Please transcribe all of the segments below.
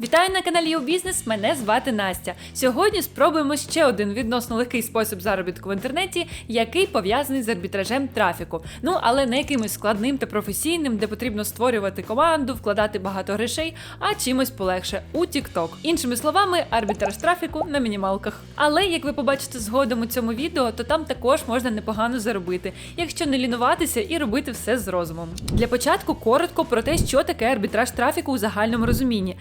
Вітаю на каналі Бізнес. Мене звати Настя. Сьогодні спробуємо ще один відносно легкий спосіб заробітку в інтернеті, який пов'язаний з арбітражем трафіку. Ну але не якимось складним та професійним, де потрібно створювати команду, вкладати багато грошей, а чимось полегше у TikTok. Іншими словами, арбітраж трафіку на мінімалках. Але як ви побачите згодом у цьому відео, то там також можна непогано заробити, якщо не лінуватися і робити все з розумом. Для початку коротко про те, що таке арбітраж трафіку у загальному розумінні.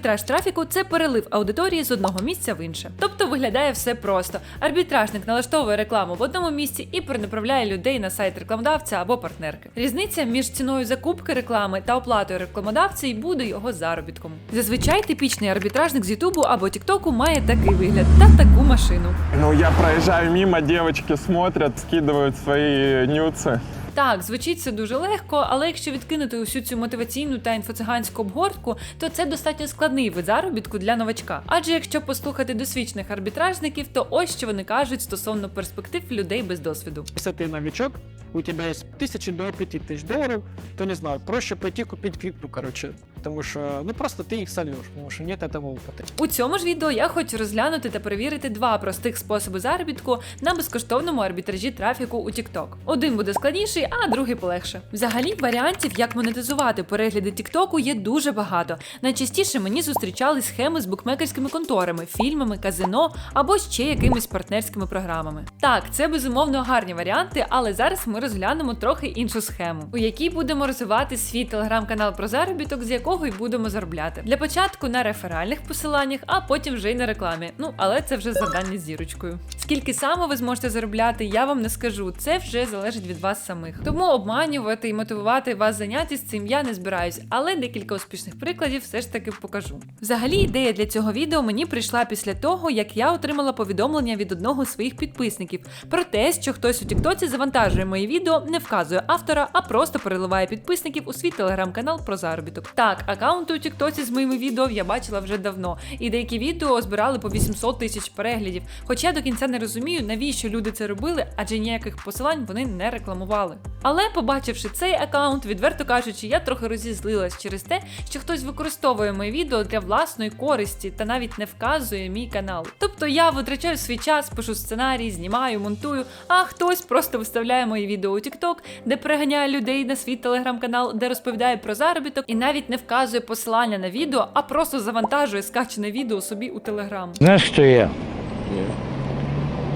Трафіку це перелив аудиторії з одного місця в інше. Тобто виглядає все просто. Арбітражник налаштовує рекламу в одному місці і перенаправляє людей на сайт рекламодавця або партнерки. Різниця між ціною закупки реклами та оплатою рекламодавця і буде його заробітком. Зазвичай типічний арбітражник з Ютубу або Тіктоку має такий вигляд та таку машину. Ну, я проезжаю мимо, девочки смотрят, скидывают свои нюцы. Так, звучить це дуже легко, але якщо відкинути усю цю мотиваційну та інфоциганську обгортку, то це достатньо складний вид заробітку для новачка. Адже якщо послухати досвідчених арбітражників, то ось що вони кажуть стосовно перспектив людей без досвіду. Если ты новичок, у тебя есть тысячи до пяти тысяч долларов, то не знаю, проще пойти купить крипту, короче. Потому что, ну просто ты их сольешь, потому что нет этого опыта. У цьому ж відео я хочу розглянути та перевірити два простих способи заробітку на безкоштовному арбітражі трафіку у TikTok. Один буде складніший, а другий полегше. Взагалі, варіантів, як монетизувати перегляди TikTok, є дуже багато. Найчастіше мені зустрічали схеми з букмекерськими конторами, фільмами, казино або ще якимись партнерськими програмами. Так, це безумовно гарні варіанти, але зараз ми розглянемо трохи іншу схему, у якій будемо розвивати свій телеграм-канал про заробіток, з якого й будемо заробляти. Для початку на реферальних посиланнях, а потім вже й на рекламі. Ну але це вже завдання з зірочкою. Скільки саме ви зможете заробляти, я вам не скажу. Це вже залежить від вас самих. Тому обманювати і мотивувати вас зайнятися цим я не збираюсь, але декілька успішних прикладів все ж таки покажу. Взагалі, ідея для цього відео мені прийшла після того, як я отримала повідомлення від одного з своїх підписників про те, що хтось у Тіктоці завантажує мої відео, не вказує автора, а просто переливає підписників у свій телеграм-канал про заробіток. Так, аккаунти у Тіктоці з моїми відео я бачила вже давно, і деякі відео збирали по 800 тисяч переглядів. Хоча я до кінця не розумію, навіщо люди це робили, адже ніяких посилань вони не рекламували. Але побачивши цей аккаунт, відверто кажучи, я трохи розізлилась через те, що хтось використовує мої відео для власної користі та навіть не вказує мій канал. Тобто я витрачаю свій час, пишу сценарій, знімаю, монтую, а хтось просто виставляє мої відео у TikTok, де переганяє людей на свій телеграм-канал, де розповідає про заробіток і навіть не вказує посилання на відео, а просто завантажує скачене відео собі у телеграм. Знаєш, що я?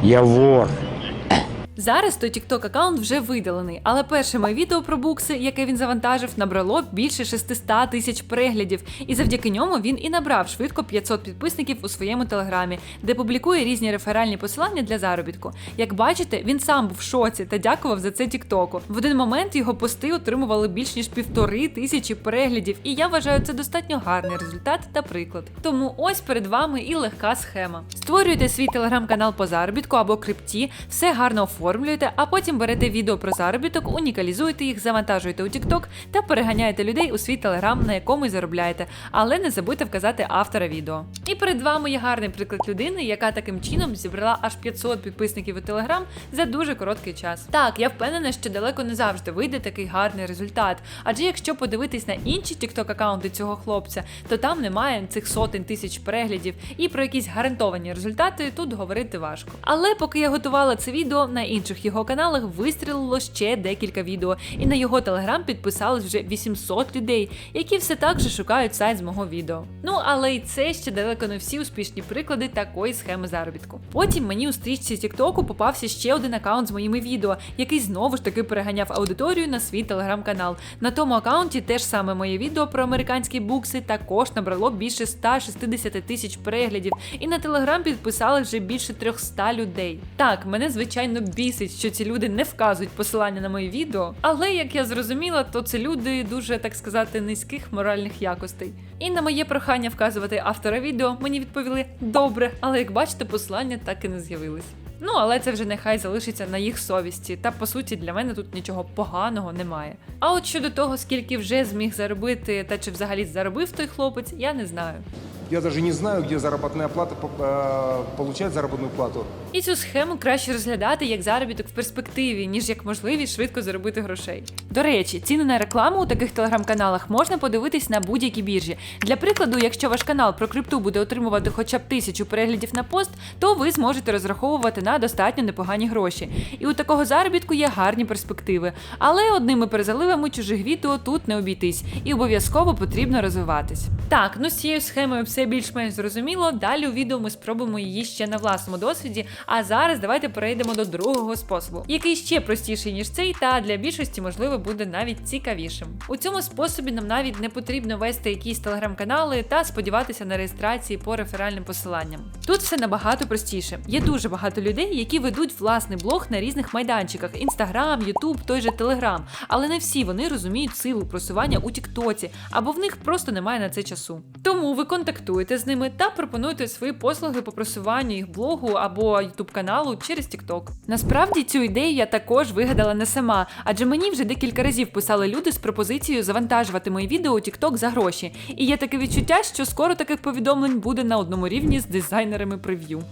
Я вор. Зараз той TikTok аккаунт вже видалений, але перше моє відео про букси, яке він завантажив, набрало більше 600 тисяч переглядів, і завдяки ньому він і набрав швидко 500 підписників у своєму телеграмі, де публікує різні реферальні посилання для заробітку. Як бачите, він сам був в шоці та дякував за це TikTok. В один момент його пости отримували більш ніж півтори тисячі переглядів, і я вважаю це достатньо гарний результат та приклад. Тому ось перед вами і легка схема. Створюєте свій телеграм-канал по заробітку або крипті, все гарно оформлюєте, а потім берете відео про заробіток, унікалізуєте їх, завантажуєте у TikTok та переганяєте людей у свій телеграм, на якому й заробляєте, але не забудьте вказати автора відео. І перед вами є гарний приклад людини, яка таким чином зібрала аж 500 підписників у телеграм за дуже короткий час. Так, я впевнена, що далеко не завжди вийде такий гарний результат. Адже якщо подивитись на інші TikTok аккаунти цього хлопця, то там немає цих сотень тисяч переглядів, і про якісь гарантовані результати тут говорити важко. Але поки я готувала це відео, на інших його каналах вистрілило ще декілька відео, і на його телеграм підписались вже 800 людей, які все так же шукають сайт з мого відео. Ну але й це ще далеко не всі успішні приклади такої схеми заробітку. Потім мені у стрічці Тіктоку попався ще один аккаунт з моїми відео, який знову ж таки переганяв аудиторію на свій телеграм-канал. На тому аккаунті теж саме моє відео про американські букси також набрало більше 160 тисяч переглядів, і на телеграм підписали вже більше 300 людей. Так, мене звичайно бісить, що ці люди не вказують посилання на мої відео, але як я зрозуміла, то це люди дуже так сказати низьких моральних якостей. І на моє прохання вказувати автора відео мені відповіли добре, але як бачите, посилання так і не з'явились. Ну, але це вже нехай залишиться на їх совісті, та по суті для мене тут нічого поганого немає. А от щодо того, скільки вже зміг заробити, та чи взагалі заробив той хлопець, я не знаю. Я даже не знаю, где заработная плата, э, получать заработную плату. І цю схему краще розглядати як заробіток в перспективі, ніж як можливість швидко заробити грошей. До речі, ціни на рекламу у таких телеграм-каналах можна подивитись на будь-якій біржі. Для прикладу, якщо ваш канал про крипту буде отримувати хоча б тисячу переглядів на пост, то ви зможете розраховувати на достатньо непогані гроші. І у такого заробітку є гарні перспективи. Але одними перезаливами чужих відео тут не обійтись, і обов'язково потрібно розвиватись. Так, ну з цією схемою все більш-менш зрозуміло. Далі у відео ми спробуємо її ще на власному досвіді. А зараз давайте перейдемо до другого способу, який ще простіший ніж цей, та для більшості можливо буде навіть цікавішим. У цьому способі нам навіть не потрібно вести якісь телеграм-канали та сподіватися на реєстрації по реферальним посиланням. Тут все набагато простіше. Є дуже багато людей, які ведуть власний блог на різних майданчиках: Інстаграм, Ютуб, той же Телеграм. Але не всі вони розуміють силу просування у Тіктоці, або в них просто немає на це часу. Тому ви контактуєте з ними та пропонуєте свої послуги по просуванню їх блогу або youtube каналу через TikTok. Насправді цю ідею я також вигадала не сама, адже мені вже декілька разів писали люди з пропозицією завантажувати мої відео у TikTok за гроші. І є таке відчуття, що скоро таких повідомлень буде на одному рівні з дизайнерами прев'ю.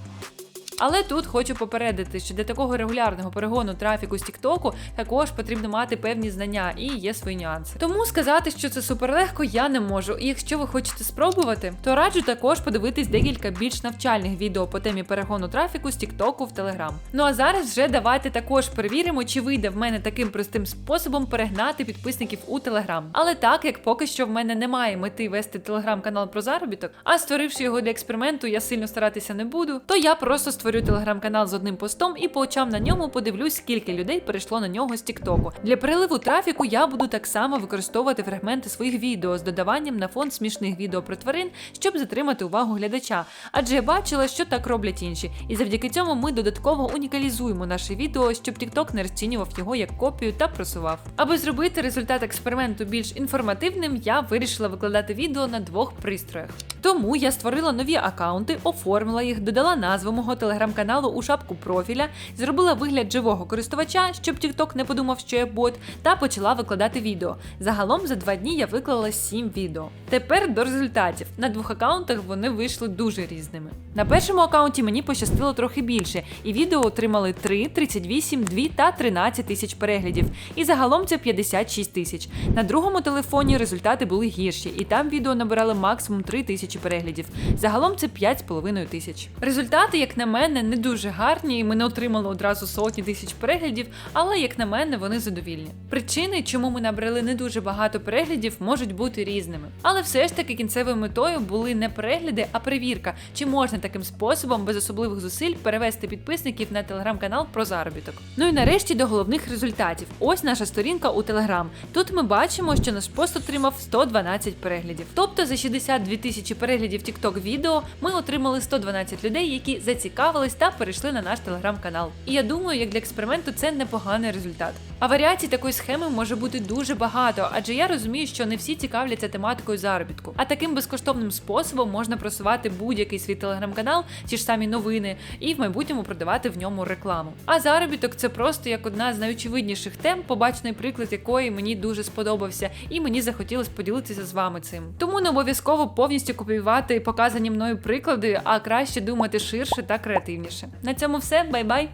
Але тут хочу попередити, що для такого регулярного перегону трафіку з Тіктоку також потрібно мати певні знання і є свої нюанси. Тому сказати, що це суперлегко, я не можу. І якщо ви хочете спробувати, то раджу також подивитись декілька більш навчальних відео по темі перегону трафіку з Тіктоку в Телеграм. Ну а зараз вже давайте також перевіримо, чи вийде в мене таким простим способом перегнати підписників у Телеграм. Але так як поки що в мене немає мети вести телеграм-канал про заробіток, а створивши його для експерименту, я сильно старатися не буду, то я просто створю телеграм-канал з одним постом і по очам на ньому подивлюсь, скільки людей перейшло на нього з Тіктоку. Для переливу трафіку я буду так само використовувати фрагменти своїх відео з додаванням на фон смішних відео про тварин, щоб затримати увагу глядача. Адже я бачила, що так роблять інші, і завдяки цьому ми додатково унікалізуємо наше відео, щоб TikTok не розцінював його як копію та просував. Аби зробити результат експерименту більш інформативним, я вирішила викладати відео на двох пристроях. Тому я створила нові акаунти, оформила їх, додала назву мого телеграм-каналу у шапку профіля, зробила вигляд живого користувача, щоб TikTok не подумав, що я бот, та почала викладати відео. Загалом за два дні я виклала 7 відео. Тепер до результатів. На двох акаунтах вони вийшли дуже різними. На першому акаунті мені пощастило трохи більше, і відео отримали 3, 38, 2 та 13 тисяч переглядів. І загалом це 56 тисяч. На другому телефоні результати були гірші, і там відео набирали максимум 3 тисячі переглядів. Загалом це 5,5 тисяч. Результати, як на мене, не дуже гарні, і ми не отримали одразу сотні тисяч переглядів, але як на мене, вони задовільні. Причини, чому ми набрали не дуже багато переглядів, можуть бути різними. Але все ж таки кінцевою метою були не перегляди, а перевірка, чи можна таким способом без особливих зусиль перевести підписників на телеграм-канал про заробіток. Ну і нарешті до головних результатів. Ось наша сторінка у Телеграм. Тут ми бачимо, що наш пост отримав 112 переглядів. Тобто за 62 тисячі переглядів TikTok відео ми отримали 112 людей, які зацікавились та перейшли на наш телеграм-канал. І я думаю, як для експерименту це непоганий результат. А варіацій такої схеми може бути дуже багато, адже я розумію, що не всі цікавляться тематикою заробітку. А таким безкоштовним способом можна просувати будь-який свій телеграм-канал, ті ж самі новини, і в майбутньому продавати в ньому рекламу. А заробіток це просто як одна з найочевидніших тем, побачений приклад якої мені дуже сподобався, і мені захотілося поділитися з вами цим. Тому не обов'язково повністю копіювати показані мною приклади, а краще думати ширше та креативніше. На цьому все, бай-бай!